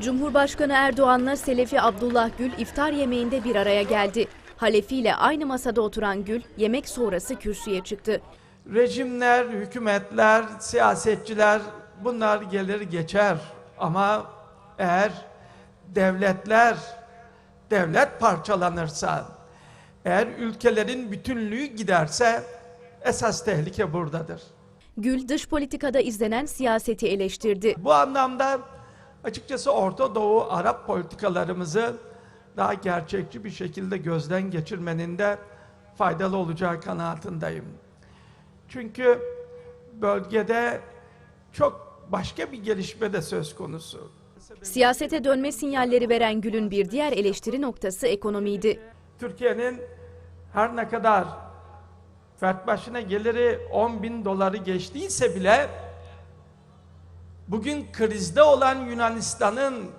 Cumhurbaşkanı Erdoğan'la Selefi Abdullah Gül iftar yemeğinde bir araya geldi. Halefi ile aynı masada oturan Gül yemek sonrası kürsüye çıktı. Rejimler, hükümetler, siyasetçiler bunlar gelir geçer. Ama eğer devletler, devlet parçalanırsa, eğer ülkelerin bütünlüğü giderse esas tehlike buradadır. Gül dış politikada izlenen siyaseti eleştirdi. Bu anlamda açıkçası Orta Doğu Arap politikalarımızı daha gerçekçi bir şekilde gözden geçirmenin de faydalı olacağı kanaatindeyim. Çünkü bölgede çok başka bir gelişme de söz konusu. Siyasete dönme sinyalleri veren Gül'ün bir diğer eleştiri noktası ekonomiydi. Türkiye'nin her ne kadar fert başına geliri 10 bin doları geçtiyse bile bugün krizde olan Yunanistan'ın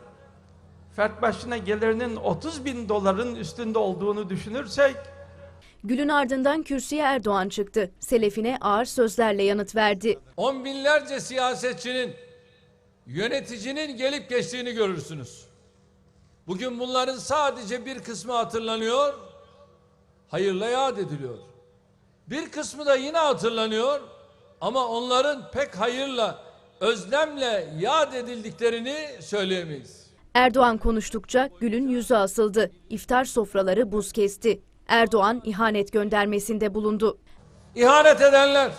fert başına gelirinin 30 bin doların üstünde olduğunu düşünürsek Gül'ün ardından kürsüye Erdoğan çıktı. Selefine ağır sözlerle yanıt verdi. On binlerce siyasetçinin, yöneticinin gelip geçtiğini görürsünüz. Bugün bunların sadece bir kısmı hatırlanıyor, hayırla yad ediliyor. Bir kısmı da yine hatırlanıyor ama onların pek hayırla, özlemle yad edildiklerini söyleyemeyiz. Erdoğan konuştukça Gül'ün yüzü asıldı. İftar sofraları buz kesti. Erdoğan ihanet göndermesinde bulundu. İhanet edenler,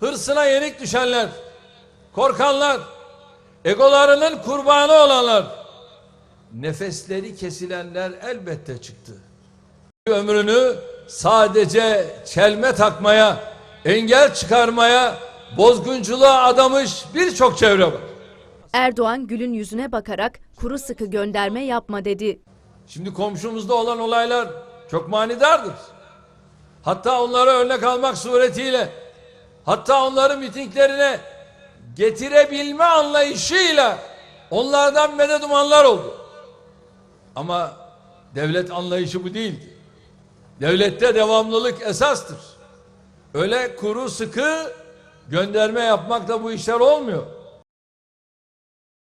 hırsına yenik düşenler, korkanlar, egolarının kurbanı olanlar, nefesleri kesilenler elbette çıktı. Ömrünü sadece çelme takmaya, engel çıkarmaya, bozgunculuğa adamış birçok çevre var. Erdoğan Gül'ün yüzüne bakarak kuru sıkı gönderme yapma dedi. Şimdi komşumuzda olan olaylar çok manidardır. Hatta onlara örnek almak suretiyle, hatta onları mitinglerine getirebilme anlayışıyla onlardan medet umanlar oldu. Ama devlet anlayışı bu değildi. Devlette devamlılık esastır. Öyle kuru sıkı gönderme yapmakla bu işler olmuyor.